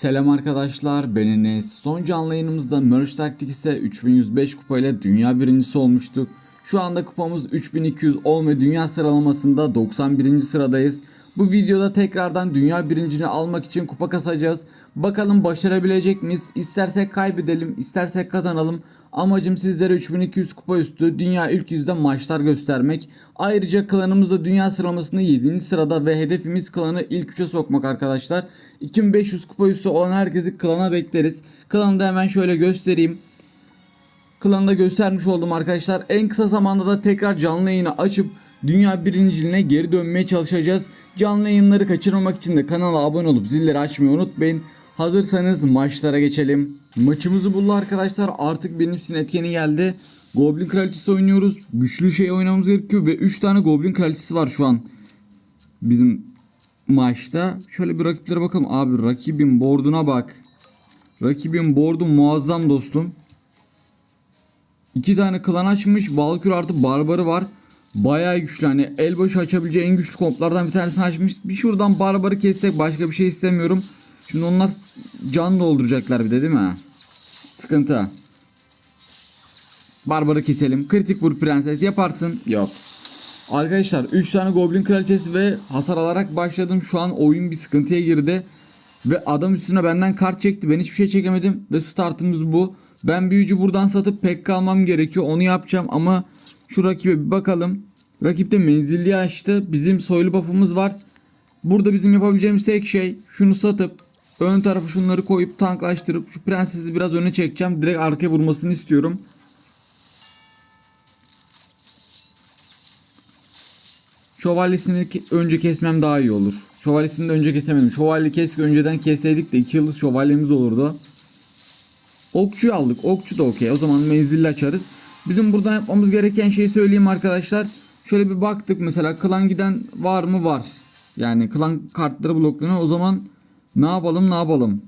Selam arkadaşlar ben Enes. Son canlı yayınımızda Merge Tactics'e 3105 kupayla dünya birincisi olmuştuk. Şu anda kupamız 3210 ve dünya sıralamasında 91. sıradayız. Bu videoda tekrardan dünya birincini almak için kupa kasacağız. Bakalım başarabilecek miyiz? İstersek kaybedelim, istersek kazanalım. Amacım sizlere 3200 kupa üstü dünya ilk yüzde maçlar göstermek. Ayrıca klanımızda dünya sıralamasında 7. sırada ve hedefimiz klanı ilk 3'e sokmak arkadaşlar. 2500 kupa üstü olan herkesi klana bekleriz. Klanı da hemen şöyle göstereyim. Klanı da göstermiş oldum arkadaşlar. En kısa zamanda da tekrar canlı yayını açıp dünya birinciliğine geri dönmeye çalışacağız. Canlı yayınları kaçırmamak için de kanala abone olup zilleri açmayı unutmayın. Hazırsanız maçlara geçelim. Maçımızı buldu arkadaşlar. Artık benim için etkeni geldi. Goblin kraliçesi oynuyoruz. Güçlü şey oynamamız gerekiyor ve 3 tane goblin kraliçesi var şu an. Bizim maçta. Şöyle bir rakiplere bakalım. Abi rakibin board'una bak. Rakibin board'u muazzam dostum. İki tane klan açmış. Valkür artı barbarı var. Bayağı güçlü hani el başı açabileceği en güçlü komplardan bir tanesini açmış. Bir şuradan barbarı kessek başka bir şey istemiyorum. Şimdi onlar can dolduracaklar bir de değil mi? Sıkıntı. Barbarı keselim. Kritik vur prenses yaparsın. Yok. Arkadaşlar 3 tane goblin kraliçesi ve hasar alarak başladım. Şu an oyun bir sıkıntıya girdi. Ve adam üstüne benden kart çekti. Ben hiçbir şey çekemedim. Ve startımız bu. Ben büyücü buradan satıp pek almam gerekiyor. Onu yapacağım ama şu rakibe bir bakalım. Rakipte menzilli açtı. Bizim soylu buff'ımız var. Burada bizim yapabileceğimiz tek şey şunu satıp ön tarafı şunları koyup tanklaştırıp şu prensesi biraz öne çekeceğim. Direkt arkaya vurmasını istiyorum. Şövalyesini önce kesmem daha iyi olur. Şövalyesini de önce kesemedim. Şövalye keşke önceden kesseydik de 2 yıldız şövalyemiz olurdu. Okçuyu aldık. Okçu da okey. O zaman menzilli açarız. Bizim buradan yapmamız gereken şeyi söyleyeyim arkadaşlar. Şöyle bir baktık mesela klan giden var mı? Var. Yani klan kartları bloklanıyor. O zaman ne yapalım ne yapalım?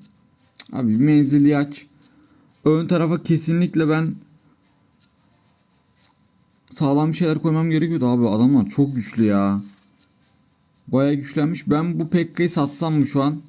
Abi bir menzilli aç. Ön tarafa kesinlikle ben sağlam bir şeyler koymam gerekiyordu abi. Adamlar çok güçlü ya. Baya güçlenmiş. Ben bu Pekka'yı satsam mı şu an?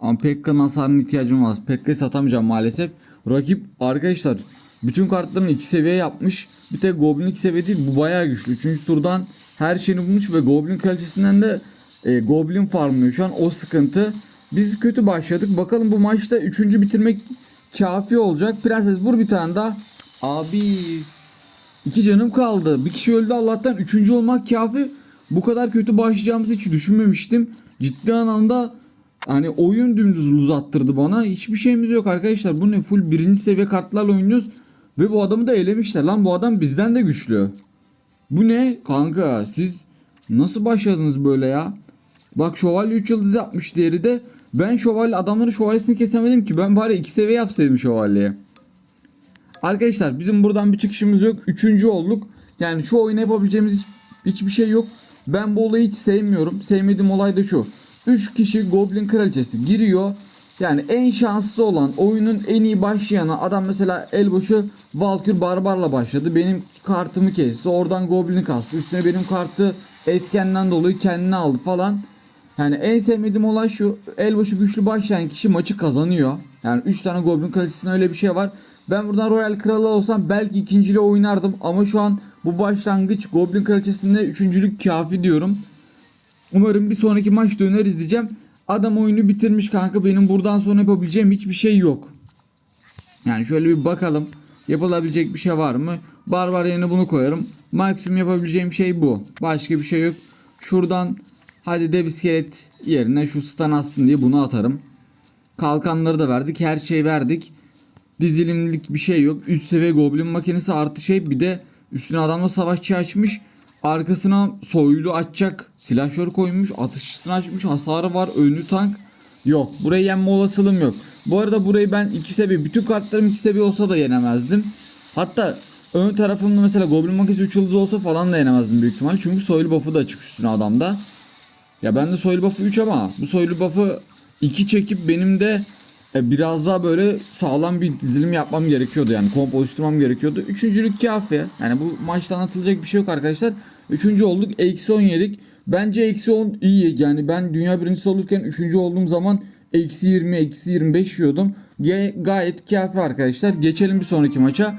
Ama Pekka'nın hasarına ihtiyacım var. Pekka'yı satamayacağım maalesef. Rakip arkadaşlar bütün kartlarını 2 seviye yapmış. Bir tek Goblin 2 seviye değil. Bu bayağı güçlü. 3. turdan her şeyini bulmuş ve Goblin kalitesinden de e, Goblin farmlıyor. Şu an o sıkıntı. Biz kötü başladık. Bakalım bu maçta 3. bitirmek kafi olacak. Prenses vur bir tane daha. Abi İki canım kaldı. Bir kişi öldü Allah'tan. Üçüncü olmak kafi. Bu kadar kötü başlayacağımızı hiç düşünmemiştim. Ciddi anlamda hani oyun dümdüz uzattırdı bana. Hiçbir şeyimiz yok arkadaşlar. Bu ne? Full birinci seviye kartlarla oynuyoruz. Ve bu adamı da elemişler. Lan bu adam bizden de güçlü. Bu ne? Kanka siz nasıl başladınız böyle ya? Bak şövalye 3 yıldız yapmış diğeri de. Ben şövalye adamların şövalyesini kesemedim ki. Ben bari 2 seviye yapsaydım şövalyeye. Arkadaşlar bizim buradan bir çıkışımız yok. Üçüncü olduk. Yani şu oyunu yapabileceğimiz hiç- hiçbir şey yok. Ben bu olayı hiç sevmiyorum. Sevmediğim olay da şu. 3 kişi Goblin Kraliçesi giriyor. Yani en şanslı olan oyunun en iyi başlayanı adam mesela elbaşı Valkür Barbar'la başladı. Benim kartımı kesti. Oradan Goblin'i kastı. Üstüne benim kartı etkenden dolayı kendine aldı falan. Yani en sevmediğim olay şu. Elbaşı güçlü başlayan kişi maçı kazanıyor. Yani 3 tane Goblin Kraliçesi'nin öyle bir şey var. Ben buradan Royal Kralı olsam belki ikinciliği oynardım. Ama şu an bu başlangıç Goblin Kraliçesi'nde üçüncülük kafi diyorum. Umarım bir sonraki maç döneriz diyeceğim. Adam oyunu bitirmiş kanka. Benim buradan sonra yapabileceğim hiçbir şey yok. Yani şöyle bir bakalım. Yapılabilecek bir şey var mı? Barbar yerine bunu koyarım. Maksimum yapabileceğim şey bu. Başka bir şey yok. Şuradan hadi dev iskelet yerine şu stun atsın diye bunu atarım. Kalkanları da verdik. Her şeyi verdik. Dizilimlik bir şey yok. Üst seviye goblin makinesi artı şey bir de üstüne adamla savaşçı açmış. Arkasına soylu açacak silahşör koymuş. Atışçısını açmış. Hasarı var. Önlü tank. Yok. Burayı yenme olasılığım yok. Bu arada burayı ben iki seviye bütün kartlarım iki seviye olsa da yenemezdim. Hatta ön tarafımda mesela Goblin makinesi 3 yıldız olsa falan da yenemezdim büyük ihtimalle. Çünkü soylu buff'ı da açık üstüne adamda. Ya ben de soylu buff'ı 3 ama bu soylu buff'ı 2 çekip benim de biraz daha böyle sağlam bir dizilim yapmam gerekiyordu yani komp oluşturmam gerekiyordu. Üçüncülük kafi. Yani bu maçta anlatılacak bir şey yok arkadaşlar. Üçüncü olduk. Eksi 10 yedik. Bence eksi 10 iyi. Yani ben dünya birincisi olurken üçüncü olduğum zaman eksi 20 eksi 25 yiyordum. Gayet kafi arkadaşlar. Geçelim bir sonraki maça.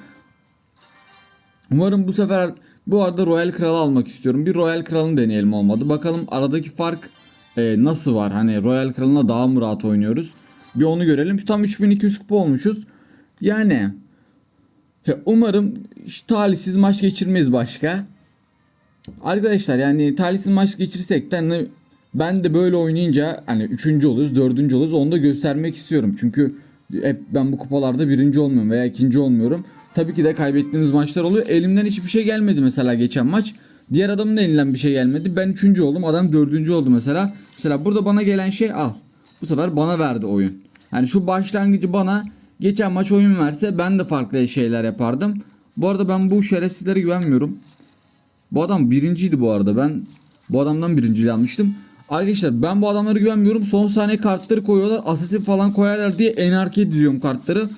Umarım bu sefer bu arada Royal Kral'ı almak istiyorum. Bir Royal Kral'ını deneyelim olmadı. Bakalım aradaki fark e, nasıl var? Hani Royal Kral'ına daha mı rahat oynuyoruz? Bir onu görelim. Tam 3200 kupa olmuşuz. Yani umarım talihsiz maç geçirmeyiz başka. Arkadaşlar yani talihsiz maç geçirsek de hani ben de böyle oynayınca hani üçüncü oluruz, dördüncü oluruz onu da göstermek istiyorum. Çünkü hep ben bu kupalarda birinci olmuyorum veya ikinci olmuyorum. Tabii ki de kaybettiğimiz maçlar oluyor. Elimden hiçbir şey gelmedi mesela geçen maç. Diğer adamın da elinden bir şey gelmedi. Ben üçüncü oldum. Adam dördüncü oldu mesela. Mesela burada bana gelen şey al. Bu sefer bana verdi oyun. Yani şu başlangıcı bana geçen maç oyun verse ben de farklı şeyler yapardım. Bu arada ben bu şerefsizlere güvenmiyorum. Bu adam birinciydi bu arada. Ben bu adamdan birinciliği almıştım. Arkadaşlar ben bu adamlara güvenmiyorum. Son saniye kartları koyuyorlar. Assassin falan koyarlar diye en arkaya diziyorum kartları.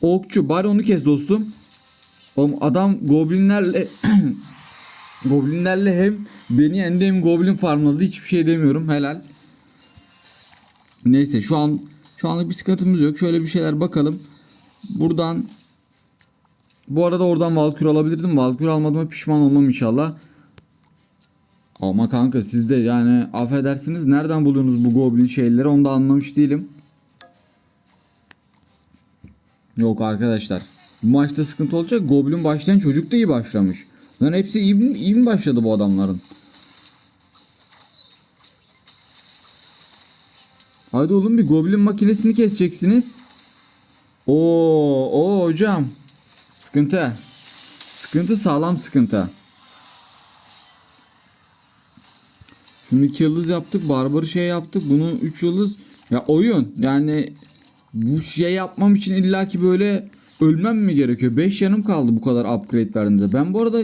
Okçu bari onu kes dostum. Oğlum adam goblinlerle goblinlerle hem beni yendi hem goblin farmladı. Hiçbir şey demiyorum. Helal. Neyse şu an şu anlık bir sıkıntımız yok. Şöyle bir şeyler bakalım. Buradan bu arada oradan Valkür alabilirdim. Valkür almadığıma pişman olmam inşallah. Ama kanka siz de yani affedersiniz nereden buluyorsunuz bu goblin şeyleri onu da anlamış değilim. Yok arkadaşlar. Bu maçta sıkıntı olacak. Goblin başlayan çocuk da iyi başlamış. Lan hepsi iyi, iyi mi başladı bu adamların? Hadi oğlum bir goblin makinesini keseceksiniz. Oo, o hocam. Sıkıntı. Sıkıntı sağlam sıkıntı. Şunu 2 yıldız yaptık. Barbarı şey yaptık. Bunu 3 yıldız. Ya oyun. Yani bu şey yapmam için illaki böyle ölmem mi gerekiyor? 5 yanım kaldı bu kadar upgrade verdiğinizde. Ben bu arada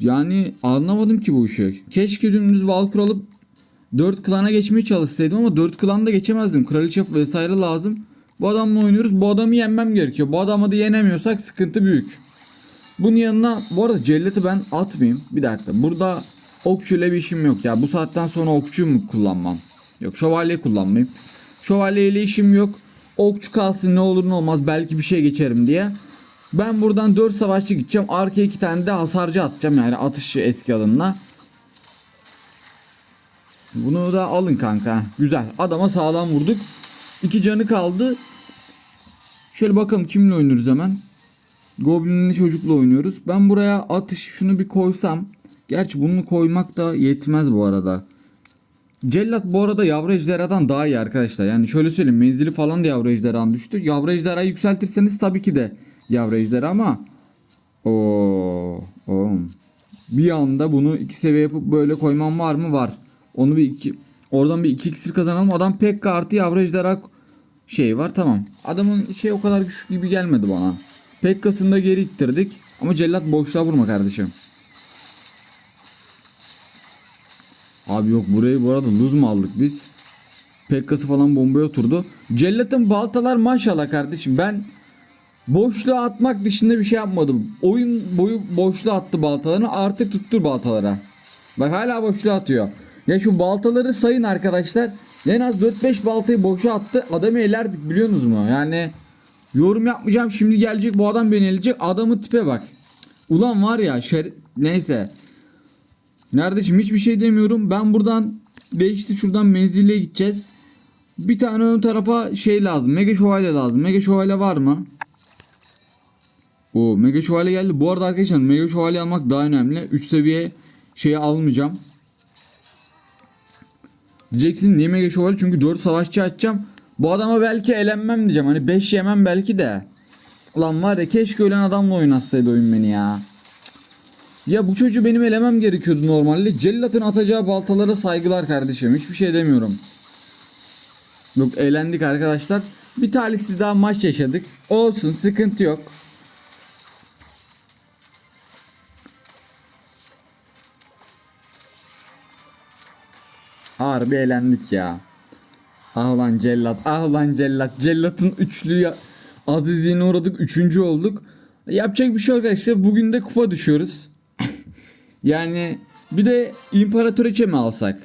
yani anlamadım ki bu işi. Keşke dümdüz Valkyr alıp 4 klana geçmeye çalışsaydım ama 4 klanda geçemezdim. Kraliçe vesaire lazım. Bu adamla oynuyoruz. Bu adamı yenmem gerekiyor. Bu adamı da yenemiyorsak sıkıntı büyük. Bunun yanına bu arada celleti ben atmayayım. Bir dakika. Burada okçuyla bir işim yok ya. Bu saatten sonra okçu mu kullanmam? Yok şövalye kullanmayayım. Şövalye ile işim yok. Okçu kalsın ne olur ne olmaz belki bir şey geçerim diye. Ben buradan 4 savaşçı gideceğim. Arkaya 2 tane de hasarcı atacağım yani atışçı eski adımla. Bunu da alın kanka. Güzel. Adama sağlam vurduk. İki canı kaldı. Şöyle bakalım kimle oynuyoruz hemen. Goblin'li çocukla oynuyoruz. Ben buraya atış şunu bir koysam. Gerçi bunu koymak da yetmez bu arada. Cellat bu arada yavru ejderhadan daha iyi arkadaşlar. Yani şöyle söyleyeyim menzili falan da yavru ejderhadan düştü. Yavru ejderhayı yükseltirseniz tabii ki de yavru ejderha ama oğlum. Bir anda bunu iki seviye yapıp böyle koymam var mı? Var. Onu bir iki oradan bir iki iksir kazanalım. Adam pek artı yavru ejderha şey var tamam. Adamın şey o kadar güçlü gibi gelmedi bana. Pekka'sını da geri ittirdik. Ama cellat boşluğa vurma kardeşim. Abi yok burayı bu arada luz mu aldık biz? Pekka'sı falan bombaya oturdu. Cellat'ın baltalar maşallah kardeşim. Ben boşluğa atmak dışında bir şey yapmadım. Oyun boyu boşluğa attı baltalarını. Artık tuttur baltalara. Bak hala boşluğa atıyor. Ya şu baltaları sayın arkadaşlar. En az 4-5 baltayı boşa attı. Adamı elerdik biliyorsunuz mu? Yani yorum yapmayacağım. Şimdi gelecek bu adam beni eleyecek. Adamın tipe bak. Ulan var ya şer... Neyse. Neredeyim hiçbir şey demiyorum. Ben buradan değişti şuradan menzille gideceğiz. Bir tane ön tarafa şey lazım. Mega şövalye lazım. Mega şövalye var mı? O mega şövalye geldi. Bu arada arkadaşlar mega şövalye almak daha önemli. 3 seviye şeyi almayacağım. Diyeceksin niye mega şövalye? Çünkü 4 savaşçı açacağım. Bu adama belki elenmem diyeceğim. Hani 5 yemem belki de. Ulan var ya keşke ölen adamla oynatsaydı oyun beni ya. Ya bu çocuğu benim elemem gerekiyordu normalde. Cellat'ın atacağı baltalara saygılar kardeşim. Hiçbir şey demiyorum. Yok eğlendik arkadaşlar. Bir talihsiz daha maç yaşadık. Olsun sıkıntı yok. Harbi eğlendik ya. Ah lan cellat, ah lan cellat. Cellat'ın üçlü ya- azizliğine uğradık. Üçüncü olduk. Yapacak bir şey yok arkadaşlar. Bugün de kupa düşüyoruz. yani bir de imparatoriçe mi alsak?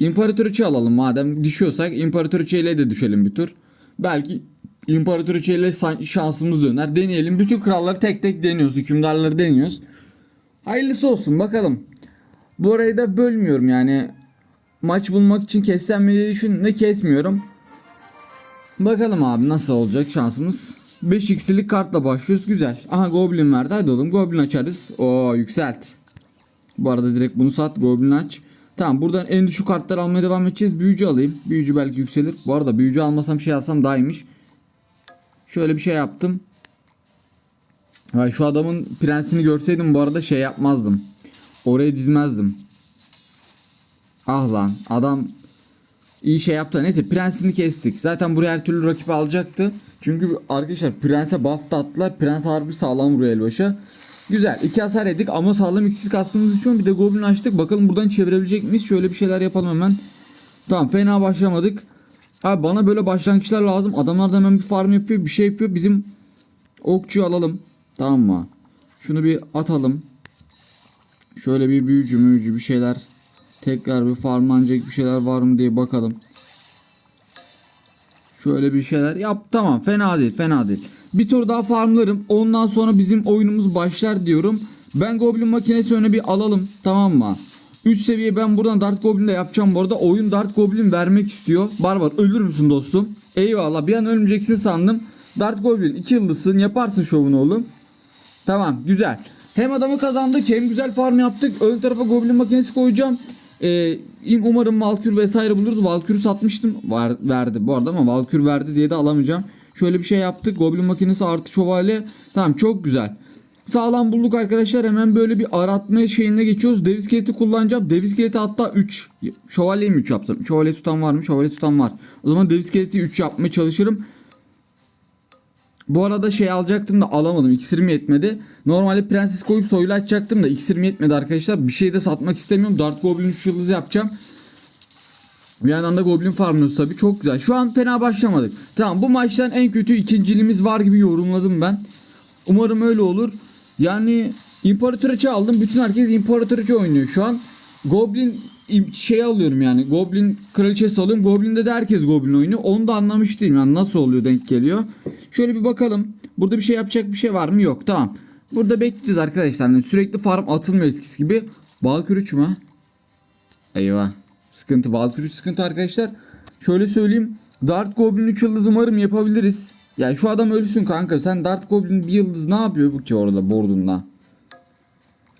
İmparatoriçe alalım madem düşüyorsak İmparatoriçe ile de düşelim bir tur. Belki İmparatoriçe ile şansımız döner. Deneyelim. Bütün kralları tek tek deniyoruz. Hükümdarları deniyoruz. Hayırlısı olsun bakalım. Bu arayı da bölmüyorum yani. Maç bulmak için kessem diye düşün ne kesmiyorum. Bakalım abi nasıl olacak şansımız. 5x'lik kartla başlıyoruz güzel. Aha Goblin verdi hadi oğlum Goblin açarız. Oo yükselt. Bu arada direkt bunu sat Goblin aç. Tamam buradan en düşük kartları almaya devam edeceğiz. Büyücü alayım. Büyücü belki yükselir. Bu arada büyücü almasam şey alsam daha iyiymiş. Şöyle bir şey yaptım. Şu adamın prensini görseydim bu arada şey yapmazdım. Oraya dizmezdim. Ah lan adam iyi şey yaptı. Neyse prensini kestik. Zaten buraya her türlü rakip alacaktı. Çünkü arkadaşlar prense buff da attılar. Prens harbi sağlam vuruyor elbaşa. Güzel. iki hasar yedik ama sağlam iksir kastığımız için bir de goblin açtık. Bakalım buradan çevirebilecek miyiz? Şöyle bir şeyler yapalım hemen. Tamam fena başlamadık. Abi bana böyle başlangıçlar lazım. Adamlar da hemen bir farm yapıyor. Bir şey yapıyor. Bizim okçuyu alalım. Tamam mı? Şunu bir atalım. Şöyle bir büyücü müyücü bir şeyler. Tekrar bir farmlanacak bir şeyler var mı diye bakalım. Şöyle bir şeyler yap tamam fena değil fena değil. Bir tur daha farmlarım ondan sonra bizim oyunumuz başlar diyorum. Ben Goblin makinesi öne bir alalım tamam mı? 3 seviye ben buradan Dart Goblin'de yapacağım bu arada. Oyun Dart Goblin vermek istiyor. Barbar ölür müsün dostum? Eyvallah bir an ölmeyeceksin sandım. Dart Goblin 2 yıldızsın yaparsın şovunu oğlum. Tamam güzel. Hem adamı kazandık hem güzel farm yaptık. Ön tarafa goblin makinesi koyacağım. Ee, umarım Valkür vesaire buluruz. Valkür'ü satmıştım. Var, verdi bu arada ama Valkür verdi diye de alamayacağım. Şöyle bir şey yaptık. Goblin makinesi artı şövalye. Tamam çok güzel. Sağlam bulduk arkadaşlar. Hemen böyle bir aratma şeyine geçiyoruz. Dev iskeleti kullanacağım. Dev iskeleti hatta 3. Şövalyeyi mi 3 yapsam? Şövalye tutan var mı? Şövalye tutan var. O zaman dev iskeleti 3 yapmaya çalışırım. Bu arada şey alacaktım da alamadım. İksirim yetmedi. Normalde prenses koyup soylu açacaktım da iksirim yetmedi arkadaşlar. Bir şey de satmak istemiyorum. Dart Goblin 3 yıldız yapacağım. Bir yandan da Goblin farmlıyoruz tabi. Çok güzel. Şu an fena başlamadık. Tamam bu maçtan en kötü ikinciliğimiz var gibi yorumladım ben. Umarım öyle olur. Yani İmparatoriçe aldım. Bütün herkes İmparatoriçe oynuyor şu an. Goblin şey alıyorum yani. Goblin kraliçesi alıyorum. Goblin'de de herkes Goblin oynuyor. Onu da anlamış değilim. Yani nasıl oluyor denk geliyor. Şöyle bir bakalım. Burada bir şey yapacak bir şey var mı? Yok. Tamam. Burada bekleyeceğiz arkadaşlar. Yani sürekli farm atılmıyor eskisi gibi. Balkür 3 mü? Eyvah. Sıkıntı. Valkyrie 3 sıkıntı arkadaşlar. Şöyle söyleyeyim. Dart Goblin 3 yıldız umarım yapabiliriz. Yani şu adam ölsün kanka. Sen Dart Goblin 1 yıldız ne yapıyor bu ki orada bordunda?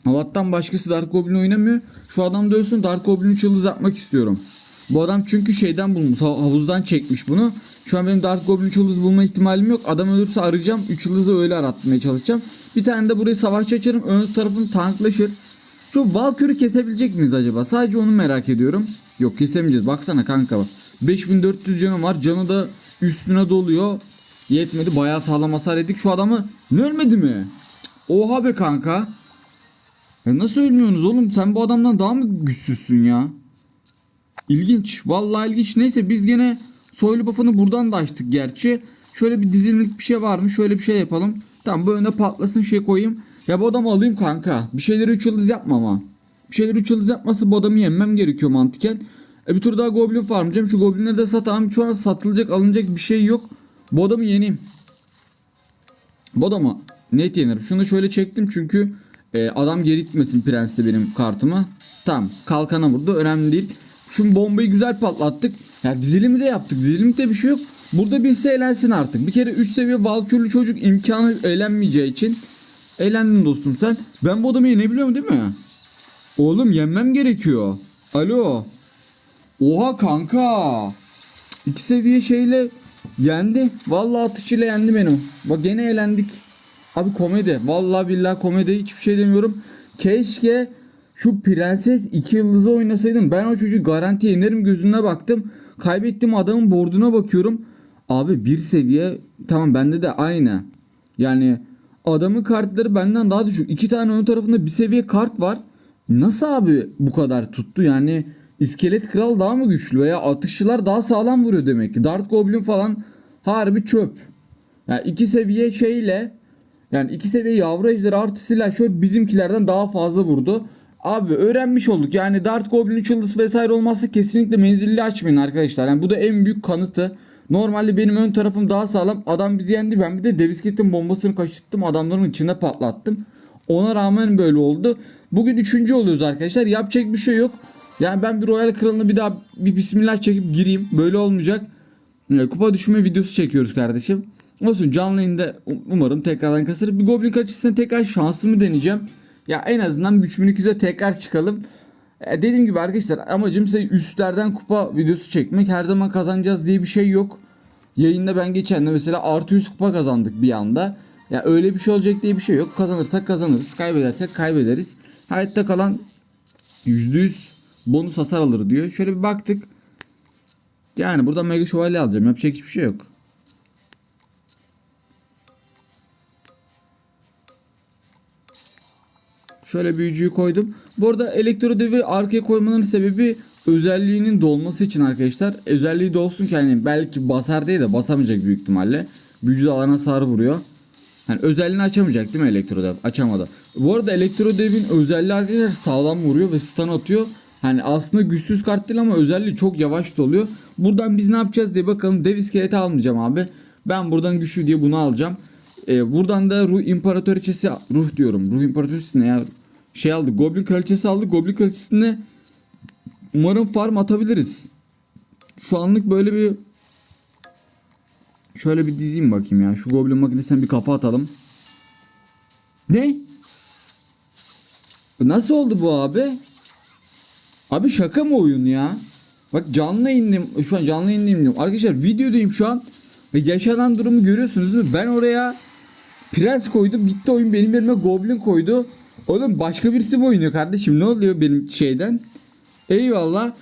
Allah'tan başkası Dart Goblin oynamıyor. Şu adam da ölsün Dart Goblin 3 yıldız yapmak istiyorum. Bu adam çünkü şeyden bulmuş. hav- Havuzdan çekmiş bunu. Şu an benim Dart Goblin 3 yıldız bulma ihtimalim yok. Adam ölürse arayacağım. 3 yıldızı öyle aratmaya çalışacağım. Bir tane de burayı savaşçı açarım. Ön tarafım tanklaşır. Şu Valkyrie'ü kesebilecek miyiz acaba? Sadece onu merak ediyorum. Yok kesemeyeceğiz. Baksana kanka. 5400 canı var. Canı da üstüne doluyor. Yetmedi. Bayağı sağlam hasar yedik. Şu adamı ne ölmedi mi? Oha be kanka. Ya nasıl ölmüyorsunuz oğlum? Sen bu adamdan daha mı güçsüzsün ya? İlginç. Vallahi ilginç. Neyse biz gene soylu buff'ını buradan da açtık gerçi. Şöyle bir dizilimlik bir şey var mı? Şöyle bir şey yapalım. Tamam bu önde patlasın şey koyayım. Ya bu adamı alayım kanka. Bir şeyleri 3 yıldız yapma ama. Bir şeyleri 3 yıldız yapmasa bu adamı yenmem gerekiyor mantıken. E bir tur daha goblin farmlayacağım. Şu goblinleri de satamam. Şu an satılacak alınacak bir şey yok. Bu adamı yeneyim. Bu adamı net yenirim. Şunu şöyle çektim çünkü e, adam geri itmesin prensle benim kartımı. Tamam kalkana vurdu önemli değil. Şu bombayı güzel patlattık. Ya dizilimi de yaptık. Dizilimde bir şey yok. Burada birisi eğlensin artık. Bir kere 3 seviye valkürlü çocuk imkanı eğlenmeyeceği için. Eğlendin dostum sen. Ben bu adamı yenebiliyorum değil mi? Oğlum yenmem gerekiyor. Alo. Oha kanka. İki seviye şeyle yendi. Vallahi atışıyla yendi beni. Bak gene eğlendik. Abi komedi. Vallahi billahi komedi. Hiçbir şey demiyorum. Keşke şu prenses iki yıldızı oynasaydım. Ben o çocuğu garanti yenerim gözüne baktım. Kaybettim adamın borduna bakıyorum. Abi bir seviye tamam bende de aynı. Yani adamın kartları benden daha düşük. İki tane ön tarafında bir seviye kart var. Nasıl abi bu kadar tuttu yani iskelet kral daha mı güçlü veya atışçılar daha sağlam vuruyor demek ki. Dart Goblin falan harbi çöp. Yani iki seviye şeyle yani iki seviye yavru ejderi artı silahşör bizimkilerden daha fazla vurdu. Abi öğrenmiş olduk. Yani Dart Goblin 3 yıldız vesaire olmazsa kesinlikle menzilli açmayın arkadaşlar. Yani bu da en büyük kanıtı. Normalde benim ön tarafım daha sağlam. Adam bizi yendi. Ben bir de Devisket'in bombasını kaçırttım. Adamların içine patlattım. Ona rağmen böyle oldu. Bugün üçüncü oluyoruz arkadaşlar. Yapacak bir şey yok. Yani ben bir Royal Kralı'na bir daha bir bismillah çekip gireyim. Böyle olmayacak. Ee, Kupa düşme videosu çekiyoruz kardeşim. Olsun canlı yayında um- umarım tekrardan kasır. Bir Goblin kaçışına tekrar şansımı deneyeceğim. Ya en azından 3200'e tekrar çıkalım. E, dediğim gibi arkadaşlar amacım size üstlerden kupa videosu çekmek. Her zaman kazanacağız diye bir şey yok. Yayında ben geçen de mesela artı 100 kupa kazandık bir anda. Ya öyle bir şey olacak diye bir şey yok. Kazanırsak kazanırız. Kaybedersek kaybederiz. Hayatta kalan %100 bonus hasar alır diyor. Şöyle bir baktık. Yani burada Mega Şövalye alacağım. Yapacak hiçbir şey yok. Şöyle büyücüyü koydum. Bu arada elektro devi arkaya koymanın sebebi özelliğinin dolması için arkadaşlar. Özelliği dolsun ki hani belki basar diye de basamayacak büyük ihtimalle. Büyücü de alana sarı vuruyor. Hani özelliğini açamayacak değil mi elektro dev? Açamadı. Bu arada elektro devin özelliği arkadaşlar sağlam vuruyor ve stun atıyor. Hani aslında güçsüz kart değil ama özelliği çok yavaş doluyor. Buradan biz ne yapacağız diye bakalım. Dev iskeleti almayacağım abi. Ben buradan güçlü diye bunu alacağım. Ee, buradan da ruh imparatoriçesi ruh diyorum. Ruh imparatoriçesi ne ya? Şey aldık. Goblin kraliçesi aldık. Goblin kraliçesine umarım farm atabiliriz. Şu anlık böyle bir şöyle bir dizeyim bakayım ya. Şu goblin makinesine bir kafa atalım. Ne? Nasıl oldu bu abi? Abi şaka mı oyun ya? Bak canlı indim. Şu an canlı indim diyorum. Arkadaşlar videodayım şu an. Ve yaşanan durumu görüyorsunuz değil mi? Ben oraya prens koydum. Gitti oyun benim yerime goblin koydu. Oğlum başka birisi mi oynuyor kardeşim? Ne oluyor benim şeyden? Eyvallah.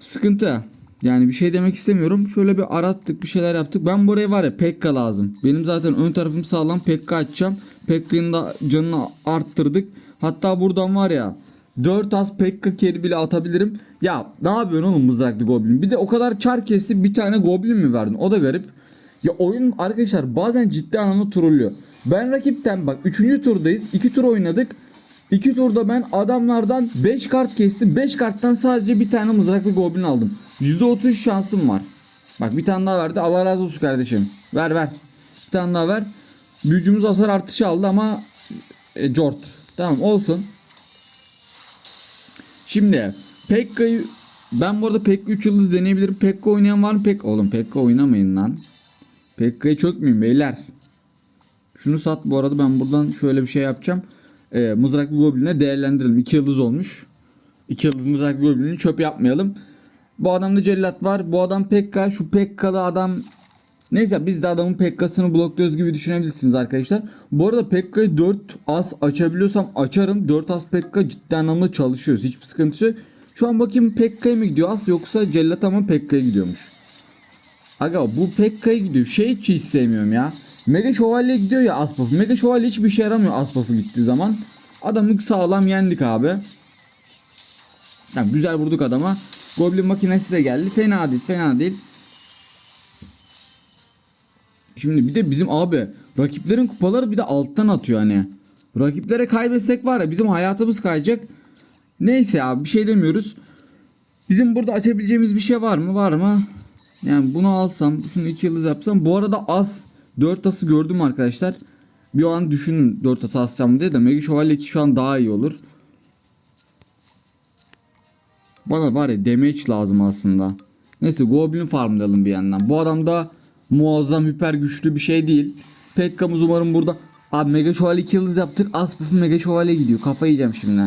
Sıkıntı. Yani bir şey demek istemiyorum. Şöyle bir arattık bir şeyler yaptık. Ben buraya var ya Pekka lazım. Benim zaten ön tarafım sağlam Pekka açacağım. Pekka'nın da canını arttırdık. Hatta buradan var ya 4 az Pekka keri bile atabilirim. Ya ne yapıyorsun oğlum mızraklı goblin? Bir de o kadar çar kesti bir tane goblin mi verdin? O da garip. Ya oyun arkadaşlar bazen ciddi anlamda trollüyor. Ben rakipten bak 3. turdayız. 2 tur oynadık. 2 turda ben adamlardan 5 kart kestim. 5 karttan sadece bir tane mızraklı goblin aldım. %30 şansım var. Bak bir tane daha verdi. Allah razı olsun kardeşim. Ver ver. Bir tane daha ver. Büyücümüz hasar artışı aldı ama e, cort. Tamam olsun. Şimdi Pekka'yı ben bu arada Pekka 3 yıldız deneyebilirim. Pekka oynayan var mı? Pek oğlum Pekka oynamayın lan. Pekka'yı çökmeyin beyler. Şunu sat bu arada ben buradan şöyle bir şey yapacağım. Ee, mızraklı goblin'e değerlendirelim. 2 yıldız olmuş. 2 yıldız mızraklı goblin'i çöp yapmayalım. Bu adamda cellat var. Bu adam Pekka. Şu Pekka'lı adam Neyse biz de adamın Pekka'sını blokluyoruz gibi düşünebilirsiniz arkadaşlar. Bu arada Pekka'yı 4 as açabiliyorsam açarım. 4 as Pekka ciddi anlamda çalışıyoruz. Hiçbir sıkıntı yok. Şu an bakayım Pekka'ya mı gidiyor as yoksa Cellat mı Pekka'ya gidiyormuş. Aga bu Pekka'ya gidiyor. Şey hiç hiç sevmiyorum ya. Mega Şövalye gidiyor ya Aspaf'ı. Mega Şövalye hiçbir işe yaramıyor Aspaf'ı gittiği zaman. Adamı sağlam yendik abi. Tamam, güzel vurduk adama. Goblin makinesi de geldi. Fena değil fena değil. Şimdi bir de bizim abi rakiplerin kupaları bir de alttan atıyor hani. Rakiplere kaybetsek var ya bizim hayatımız kayacak. Neyse abi bir şey demiyoruz. Bizim burada açabileceğimiz bir şey var mı? Var mı? Yani bunu alsam, şunu 2 yıldız yapsam. Bu arada az 4 ası gördüm arkadaşlar. Bir an düşünün 4 ası alsam diye de Mega Şövalye 2 şu an daha iyi olur. Bana var ya damage lazım aslında. Neyse Goblin farmlayalım bir yandan. Bu adam da muazzam hiper güçlü bir şey değil. Pekka'mız umarım burada. Abi Mega Şövalye 2 yıldız yaptık. Aspaf'ı Mega Şövalye gidiyor. Kafa yiyeceğim şimdi.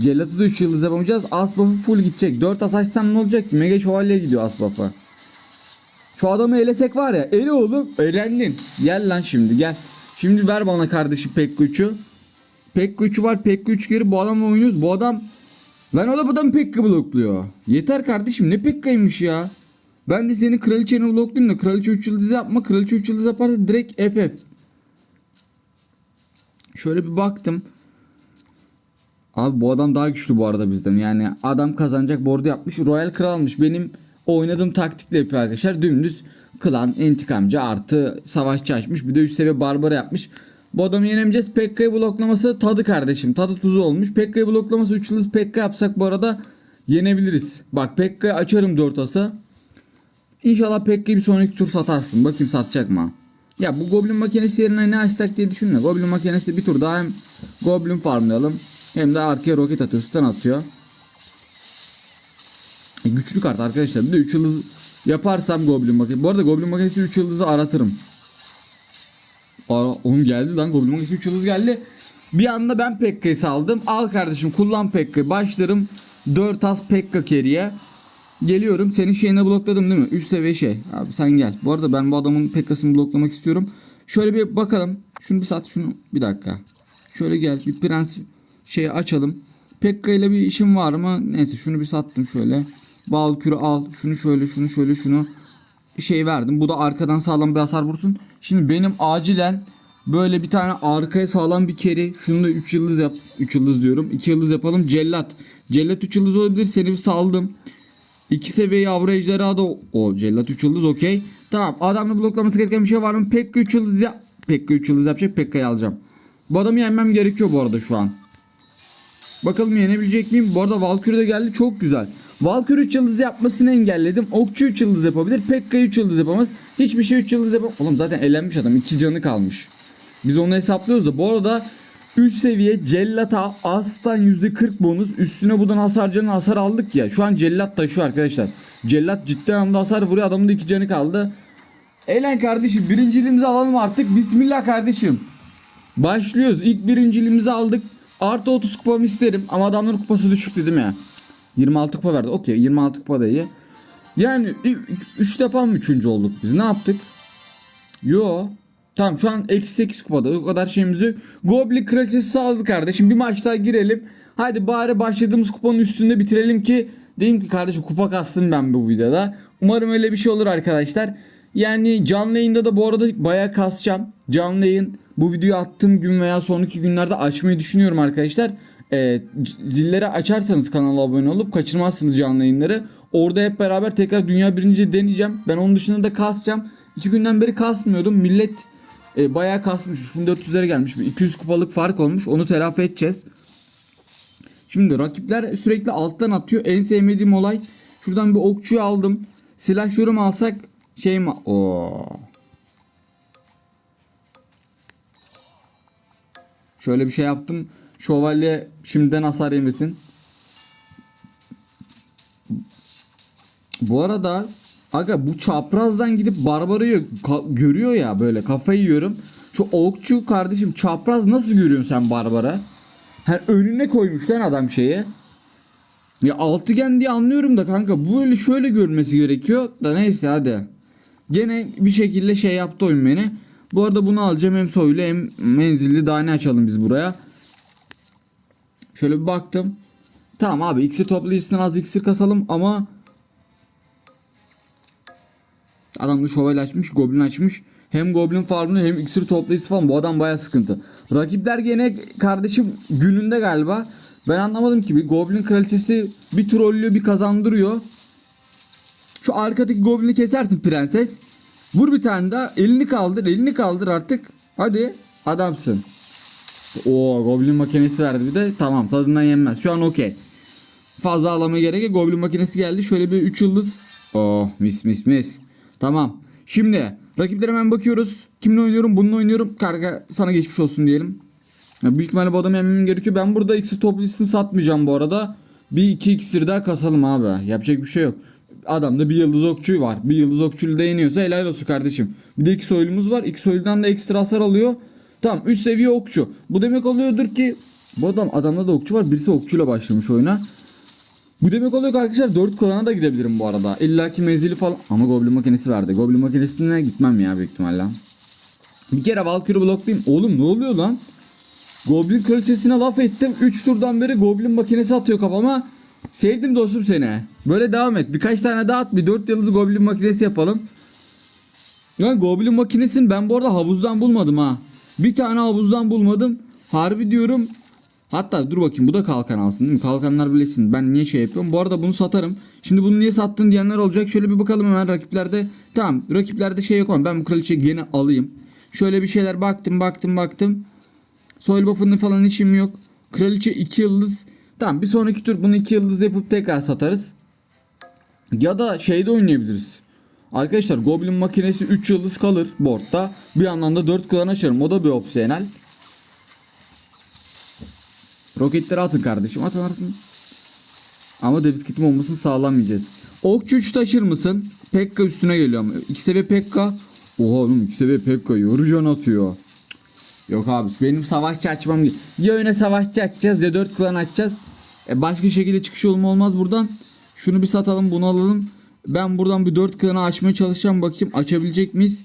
Cellat'ı da 3 yıldız yapamayacağız. Asbaf'ı full gidecek. 4 as açsam ne olacak ki? Mega Şövalye gidiyor Asbaf'a. Şu adamı elesek var ya. Eli oğlum. Elendin. Gel lan şimdi gel. Şimdi ver bana kardeşim Pekka 3'ü. Pekka 3'ü var. Pekka 3 geri. Bu adamla oynuyoruz. Bu adam Lan o da bu adam Pekka blokluyor. Yeter kardeşim ne Pekka'ymış ya. Ben de senin kraliçeni bloklayayım da kraliçe 3 yıldız yapma. Kraliçe 3 yıldız yaparsa direkt FF. Şöyle bir baktım. Abi bu adam daha güçlü bu arada bizden. Yani adam kazanacak board'u yapmış. Royal Kral almış. Benim oynadığım taktikle yapıyor arkadaşlar. Dümdüz klan, intikamcı artı savaşçı açmış. Bir de üst seviye barbara yapmış. Bu adamı yenemeyeceğiz. Pekka'yı bloklaması tadı kardeşim. Tadı tuzu olmuş. Pekka'yı bloklaması 3 yıldız Pekka yapsak bu arada yenebiliriz. Bak Pekka'yı açarım 4 asa. İnşallah Pekka'yı bir sonraki tur satarsın. Bakayım satacak mı? Ya bu Goblin makinesi yerine ne açsak diye düşünme. Goblin makinesi bir tur daha hem Goblin farmlayalım. Hem de arkaya roket atıyor. Stun atıyor. E, güçlü kart arkadaşlar. Bir de 3 yıldız yaparsam Goblin makinesi. Bu arada Goblin makinesi 3 yıldızı aratırım. Aa, oğlum geldi lan Goblin makinesi 3 yıldız geldi. Bir anda ben Pekka'yı saldım. Al kardeşim kullan Pekka'yı. Başlarım 4 as Pekka carry'e. Geliyorum senin şeyine blokladım değil mi? 3 seviye şey. Abi sen gel. Bu arada ben bu adamın Pekka'sını bloklamak istiyorum. Şöyle bir bakalım. Şunu bir sat şunu. Bir dakika. Şöyle gel bir prens şeyi açalım. Pekka ile bir işim var mı? Neyse şunu bir sattım şöyle. Bal kürü al. Şunu şöyle şunu şöyle şunu. Şey verdim. Bu da arkadan sağlam bir hasar vursun. Şimdi benim acilen böyle bir tane arkaya sağlam bir keri. Şunu da 3 yıldız yap. 3 yıldız diyorum. 2 yıldız yapalım. Cellat. Cellat 3 yıldız olabilir. Seni bir saldım. 2 seviye ejderha da o cellat 3 yıldız okey. Tamam adamla bloklaması gereken bir şey var mı? Pekka 3 yıldız ya. Pekka 3 yıldız yapacak. Pekka'yı alacağım. Bu adamı yenmem gerekiyor bu arada şu an. Bakalım yenebilecek miyim? Bu arada Valkyrie de geldi çok güzel. Valkyrie 3 yıldız yapmasını engelledim. Okçu 3 yıldız yapabilir. Pekka 3 yıldız yapamaz. Hiçbir şey 3 yıldız yapamaz. Oğlum zaten elenmiş adam. 2 canı kalmış. Biz onu hesaplıyoruz da bu arada 3 seviye cellata astan %40 bonus üstüne buradan hasar canı hasar aldık ya. Şu an cellat taşıyor arkadaşlar. Cellat ciddi anlamda hasar vuruyor adamın da 2 canı kaldı. Elen kardeşim birinciliğimizi alalım artık. Bismillah kardeşim. Başlıyoruz. İlk birinciliğimizi aldık. Artı 30 kupamı isterim. Ama adamların kupası düşük dedim ya. 26 kupa verdi. Okey 26 kupa da iyi. Yani 3 defa mı 3. olduk biz? Ne yaptık? Yo. Tamam şu an eksi 8 kupada. O kadar şeyimizi. Goblin kraliçesi sağladı kardeşim. Bir maç daha girelim. Hadi bari başladığımız kupanın üstünde bitirelim ki Diyeyim ki kardeşim kupa kastım ben bu videoda. Umarım öyle bir şey olur arkadaşlar. Yani canlı yayında da bu arada bayağı kasacağım. Canlı yayın bu videoyu attığım gün veya sonraki günlerde açmayı düşünüyorum arkadaşlar. C- zilleri açarsanız kanala abone olup kaçırmazsınız canlı yayınları. Orada hep beraber tekrar dünya birinci deneyeceğim. Ben onun dışında da kasacağım. İki günden beri kasmıyordum. Millet e, bayağı kasmış. 3400'lere gelmiş. Bir 200 kupalık fark olmuş. Onu telafi edeceğiz. Şimdi rakipler sürekli alttan atıyor. En sevmediğim olay. Şuradan bir okçuyu aldım. Silah şurum alsak şey mi? Oo. Şöyle bir şey yaptım. Şövalye şimdiden hasar yemesin. Bu arada aga bu çaprazdan gidip Barbara'yı görüyor ya böyle kafayı yiyorum. Şu okçu kardeşim çapraz nasıl görüyorsun sen Barbara? Her önüne koymuş lan adam şeyi. Ya altıgen diye anlıyorum da kanka bu böyle şöyle görmesi gerekiyor da neyse hadi. Gene bir şekilde şey yaptı oyun beni. Bu arada bunu alacağım hem soylu hem menzilli daha ne açalım biz buraya. Şöyle bir baktım. Tamam abi iksir toplayıcısından az iksir kasalım ama Adam da şövalye açmış, goblin açmış. Hem goblin farmını hem iksir toplayıcısı falan. Bu adam baya sıkıntı. Rakipler gene kardeşim gününde galiba. Ben anlamadım ki bir goblin kraliçesi bir trollüyor bir kazandırıyor. Şu arkadaki goblini kesersin prenses. Vur bir tane daha elini kaldır elini kaldır artık. Hadi adamsın. Oo goblin makinesi verdi bir de tamam tadından yenmez. Şu an okey. Fazla alama gerek yok. Goblin makinesi geldi. Şöyle bir 3 yıldız. Oh mis mis mis. Tamam. Şimdi rakiplere hemen bakıyoruz. Kimle oynuyorum? Bununla oynuyorum. Karga sana geçmiş olsun diyelim. Ya büyük ihtimalle bu adamı yemem gerekiyor. Ben burada iksir toplayıcısını satmayacağım bu arada. Bir iki iksir daha kasalım abi. Yapacak bir şey yok. Adamda bir yıldız okçu var. Bir yıldız okçuyla da yeniyorsa helal olsun kardeşim. Bir de iki soylumuz var. İki soyludan da ekstra hasar alıyor. Tamam 3 seviye okçu. Bu demek oluyordur ki bu adam adamda da okçu var. Birisi okçuyla başlamış oyuna. Bu demek oluyor ki arkadaşlar 4 kulağına da gidebilirim bu arada. İlla ki menzili falan. Ama Goblin makinesi verdi. Goblin makinesine gitmem ya büyük ihtimalle. Bir kere Valkyrie bloklayayım. Oğlum ne oluyor lan? Goblin kraliçesine laf ettim. 3 turdan beri Goblin makinesi atıyor kafama. Sevdim dostum seni. Böyle devam et. Birkaç tane daha at. Bir 4 yıldız Goblin makinesi yapalım. Ya Goblin makinesini ben bu arada havuzdan bulmadım ha. Bir tane havuzdan bulmadım. Harbi diyorum. Hatta dur bakayım bu da kalkan alsın değil mi? Kalkanlar bilesin. Ben niye şey yapıyorum? Bu arada bunu satarım. Şimdi bunu niye sattın diyenler olacak. Şöyle bir bakalım hemen rakiplerde. Tamam rakiplerde şey yok ama ben bu kraliçeyi gene alayım. Şöyle bir şeyler baktım baktım baktım. Soil buff'ını falan işim yok. Kraliçe 2 yıldız. Tamam bir sonraki tur bunu 2 yıldız yapıp tekrar satarız. Ya da şeyde oynayabiliriz. Arkadaşlar Goblin makinesi 3 yıldız kalır boardta. Bir yandan da 4 klan açarım. O da bir opsiyonel. Roketleri atın kardeşim. Atın atın. Ama Davis kitim olmasını sağlamayacağız. Okçu 3 taşır mısın? Pekka üstüne geliyor ama. 2 seviye Pekka. Oha oğlum 2 seviye Pekka yorucan atıyor. Yok abi benim savaşçı açmam Ya öne savaşçı açacağız ya 4 klan açacağız. E başka şekilde çıkış yolum olmaz buradan. Şunu bir satalım bunu alalım. Ben buradan bir 4 klanı açmaya çalışacağım bakayım açabilecek miyiz?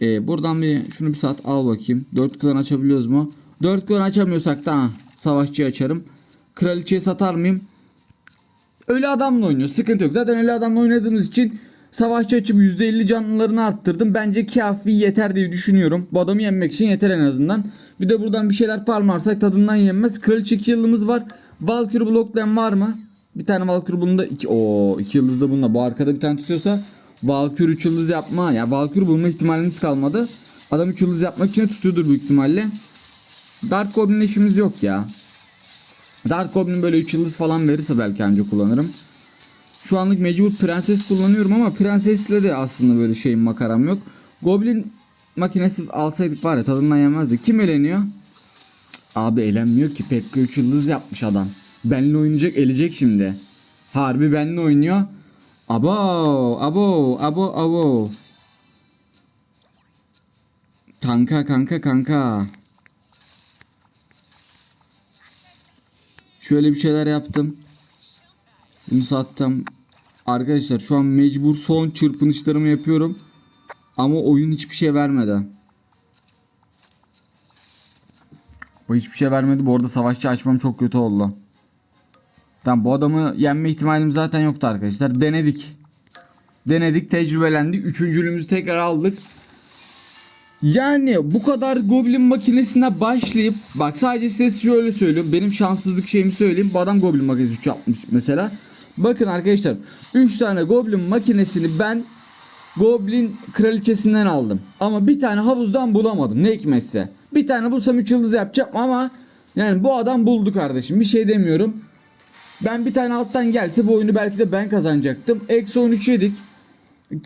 E, buradan bir şunu bir sat al bakayım. 4 klan açabiliyoruz mu? 4 klan açamıyorsak da savaşçı açarım. Kraliçeyi satar mıyım? Ölü adamla oynuyor. Sıkıntı yok. Zaten ölü adamla oynadığımız için savaşçı açıp %50 canlılarını arttırdım. Bence kafi yeter diye düşünüyorum. Bu adamı yenmek için yeter en azından. Bir de buradan bir şeyler farmarsak tadından yenmez. Kraliçe 2 yıldızımız var. Valkyrie bloklayan var mı? Bir tane Valkyrie bunda 2 o 2 yıldız da bununla. Bu arkada bir tane tutuyorsa Valkyrie 3 yıldız yapma. Ya Valkyrie bulma ihtimalimiz kalmadı. Adam 3 yıldız yapmak için tutuyordur büyük ihtimalle. Dark Goblin'le işimiz yok ya. Dark Goblin böyle 3 yıldız falan verirse belki anca kullanırım. Şu anlık mecbur prenses kullanıyorum ama prensesle de aslında böyle şeyim makaram yok. Goblin makinesi alsaydık var ya tadından yemezdi. Kim eleniyor? Abi elenmiyor ki. Pekka 3 yıldız yapmış adam. Benle oynayacak elecek şimdi. Harbi benle oynuyor. Abo abo abo abo. Kanka kanka kanka. Şöyle bir şeyler yaptım. Bunu sattım. Arkadaşlar şu an mecbur son çırpınışlarımı yapıyorum. Ama oyun hiçbir şey vermedi. Bu hiçbir şey vermedi. Bu arada savaşçı açmam çok kötü oldu. Tamam bu adamı yenme ihtimalim zaten yoktu arkadaşlar. Denedik. Denedik, tecrübelendik. Üçüncülüğümüzü tekrar aldık. Yani bu kadar Goblin makinesine başlayıp bak sadece size şöyle söylüyorum. Benim şanssızlık şeyimi söyleyeyim. Bu adam Goblin makinesi 3 yapmış mesela. Bakın arkadaşlar 3 tane Goblin makinesini ben Goblin kraliçesinden aldım. Ama bir tane havuzdan bulamadım. Ne hikmetse. Bir tane bulsam 3 yıldız yapacağım ama yani bu adam buldu kardeşim. Bir şey demiyorum. Ben bir tane alttan gelse bu oyunu belki de ben kazanacaktım. Eksi 13 yedik.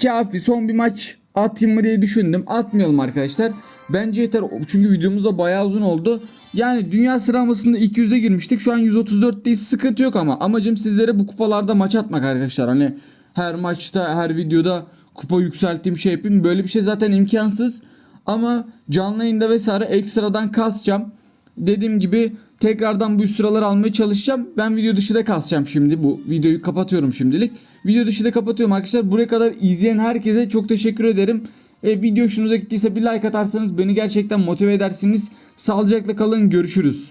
Kafi son bir maç atayım mı diye düşündüm. Atmayalım arkadaşlar. Bence yeter. Çünkü videomuz da bayağı uzun oldu. Yani dünya sıralamasında 200'e girmiştik. Şu an 134'teyiz. Sıkıntı yok ama. Amacım sizlere bu kupalarda maç atmak arkadaşlar. Hani her maçta, her videoda kupa yükselttiğim şey yapayım. Böyle bir şey zaten imkansız. Ama canlı yayında vesaire ekstradan kasacağım. Dediğim gibi tekrardan bu sıraları almaya çalışacağım. Ben video dışı da kasacağım şimdi. Bu videoyu kapatıyorum şimdilik. Video dışı da kapatıyorum arkadaşlar. Buraya kadar izleyen herkese çok teşekkür ederim. E, video hoşunuza gittiyse bir like atarsanız beni gerçekten motive edersiniz. Sağlıcakla kalın görüşürüz.